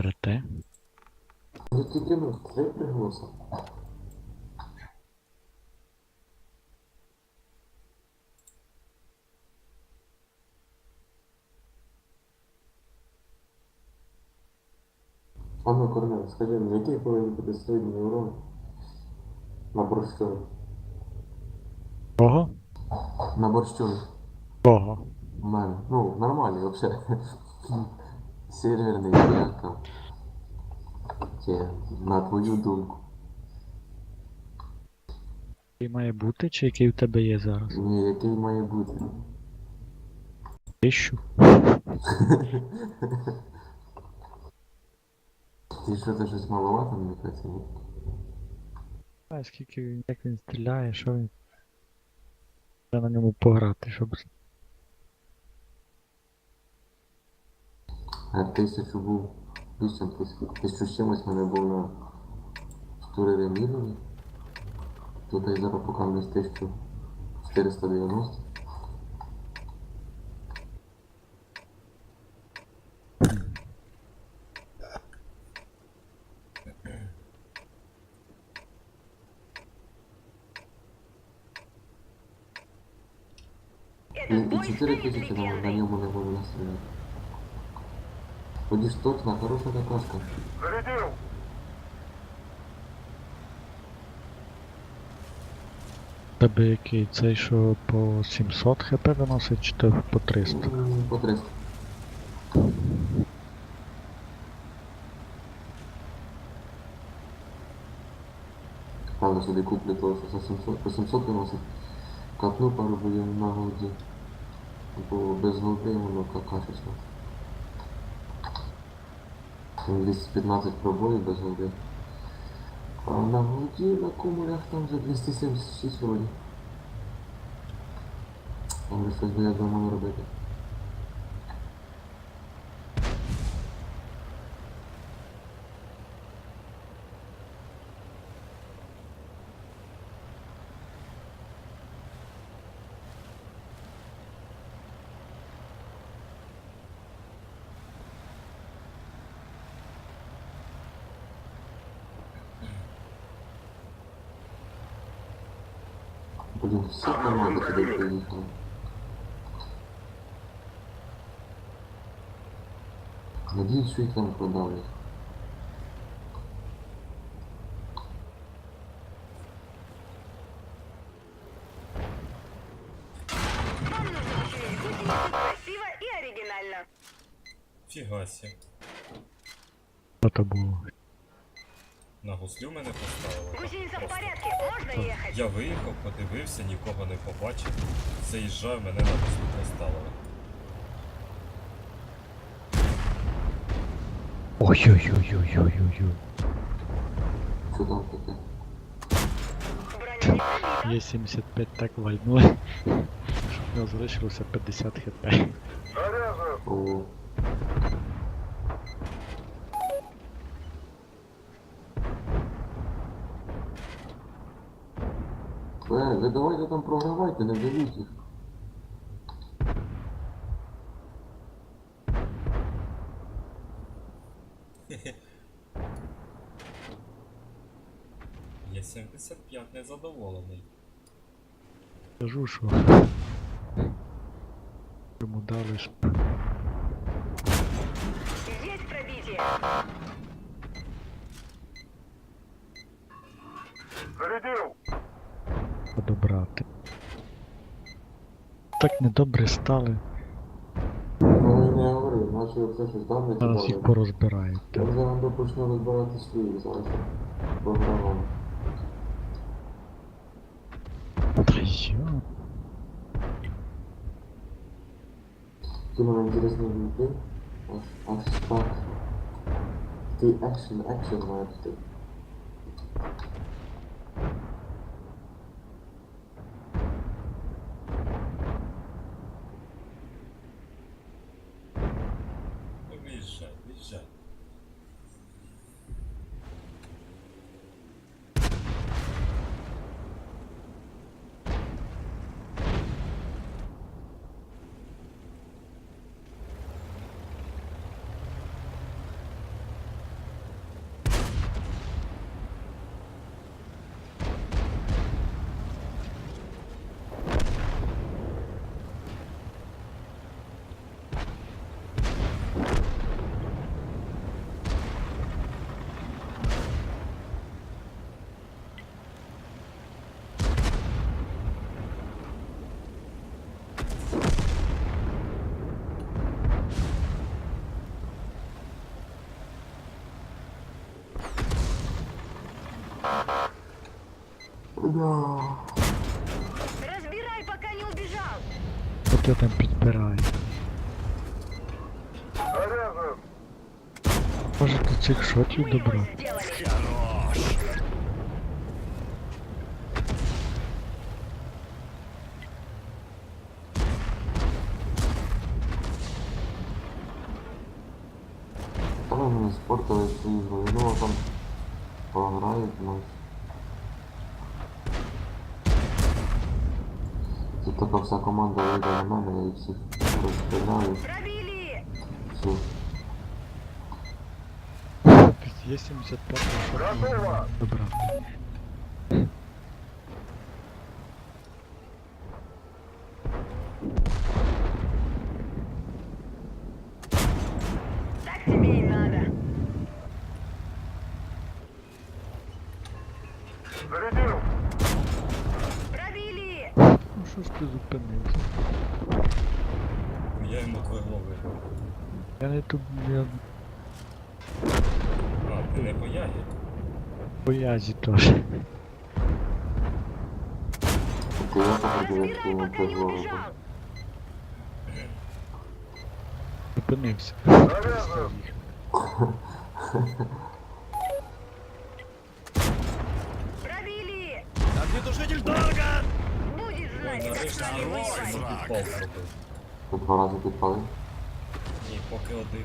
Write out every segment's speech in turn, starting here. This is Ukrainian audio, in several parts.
берете? Ну тільки ну, три приголоси. А ну, Корнел, скажи мені, який повинен бути середній урон на борщові? Кого? На борщові. Кого? У мене. Ну, нормальний взагалі. Серверний, як там. Чи, на твою думку. Який має бути, чи який у тебе є зараз? Ні, який має бути. Тищу. Ти що, це щось маловато, мені кажеться, ні? Знаю, скільки він, як він стріляє, що він. Треба на ньому пограти, щоб. Тисячу був. Вісім тисяч. Тисячу чимось мене був на 4 мільйони. Тут я зараз поки не з 1490. І 4 тисячі на, ньому не можу настріляти. Ж точно, хороша какашка. Зарядил! Тебе який цей, що по 700 хп виносить, чи то по 300? М, По 300. Правда, собі куплю того, що за 700, по 700 виносить. Капну пару боїв на голді. Бо без голди воно какашечно. 215 пробоїв без голди. А на голді на кумулях там вже 276 вроді. Але щось буде дома робити. Блін, всі команди туди приїхали. Надіюсь, що їх там продавлять. Вам нужно починить гусеницу красиво и оригинально. Фіга сі. Що то було? На гуслю мене поставили. Гусеница в Просто. порядке, можно ехать. Я виїхав, подивився, нікого не побачив. Заїжджав, мене на гуслю поставили. Ой-ой-ой-ой-ой-ой. Що там таке? Броневик Є 75 так вальнули. Щоб в нього залишилося 50 хп. Заряжаю! Давайте там програвайте, не дивіть їх. Я 75 незадоволений. Кажу, що. Йому дали ж. Есть пробитие. Зарядил! Подобрати. Так недобре стали, Ну і не говори, наче все щось там не зараз їх порозбирають. Я вже вам допочну розбирати свої зараз. Програмами. Та йо. Які мене інтересно війти. Аж аж так. Такий екшен, екшен має бути. Да. Разбирай, пока не убежал. От я там підбираю. Заряжен. Може до цих шотів добро. мені спортили цю ігру. Я думав там пограють, ну. Тут така вся команда на мене, їх всіх розстріляю. Пробили. Все. Є 75 Готово. Добра. Так тебе и надо. Зарядил. Пробили. Ну що ти зупинився? Я йому двигло вибив. Я не тут я А, ти не по ягі? по язі теж. Зупинився. Пробили. Огнетушитель дорого! Зробив. Ти два рази підпалив. Ні, поки один.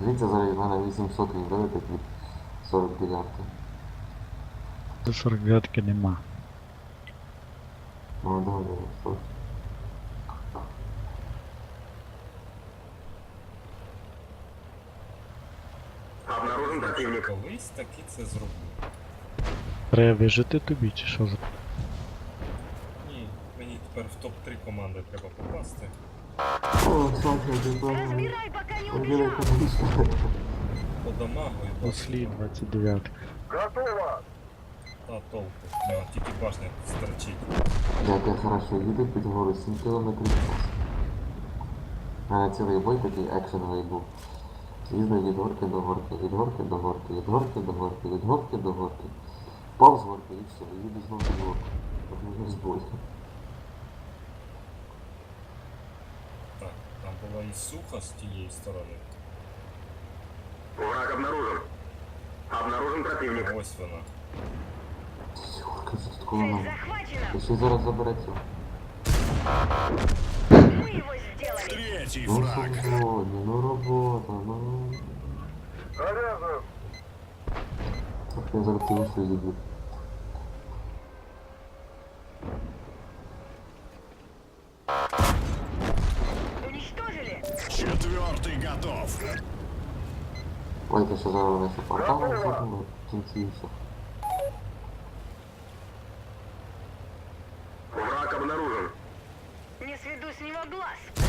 Дивіться, зараз в мене 800 віддаєте від 49. До 49 нема. Ну, добре, що? Обнаружен противник. Колись таки це зроблю. Треба вижити тобі чи що за. Ні, мені тепер в топ-3 команди треба попасти. О, Саша, ти правильно. Разбирай, пока не Ангеле, убежал. конечно. По дамагу і Послі 29. Готово. Та толку. В нього тільки башня стерчить. Дякую, хорошо, їду під гору 7 кілометрів в час. У мене цілий бой такий екшеновий був. Їздив від горки до горки, від горки до горки, від горки до горки, від горки до горки. Повз горки і все, і їду знову від горки. От мені збой. Так, там була і суха з тієї сторони. Враг обнаружен. Обнаружен противник. А ось вона. Горка, що тут коло Цель мене. захвачена. І ще зараз забереться. Мы его сделали. Третий Ну фраг. сьогодні, ну робота, ну. Заряжен. Так я зараз цілу свою Ой, ти ще вони ще портали в кінці. Враг обнаружен. Не сведу с него глаз.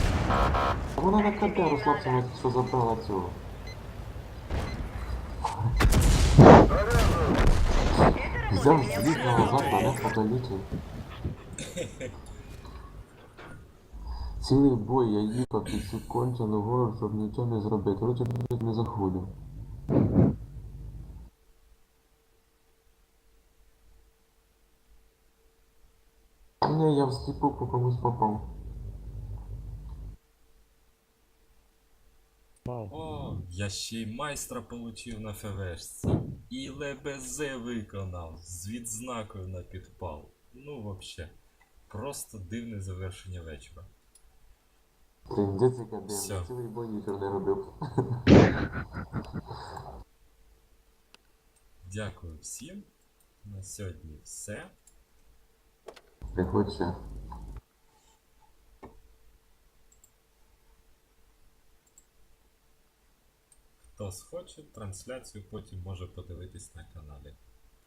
Вона на КТ розслабся, вона що забрала цього. Взяв звіт назад, а не. Цілий бой я їхав під цю кончену гору, щоб нічого не зробити. Короче, навіть не заходив. Ні, я в сліпу по комусь попав. Вау. О, я ще й майстра получив на ФВшці. І ЛБЗ виконав з відзнакою на підпал. Ну, вообще, просто дивне завершення вечора. Тріндець яка дивна, цілий бой нічого не робив. Дякую всім. На сьогодні все. Приходь ще. Хто схоче, трансляцію потім може подивитись на каналі.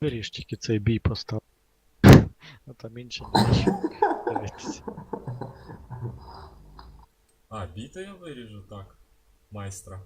Виріж тільки цей бій постав. А там інше. Дивитися. А, біта я виріжу, так. Майстра.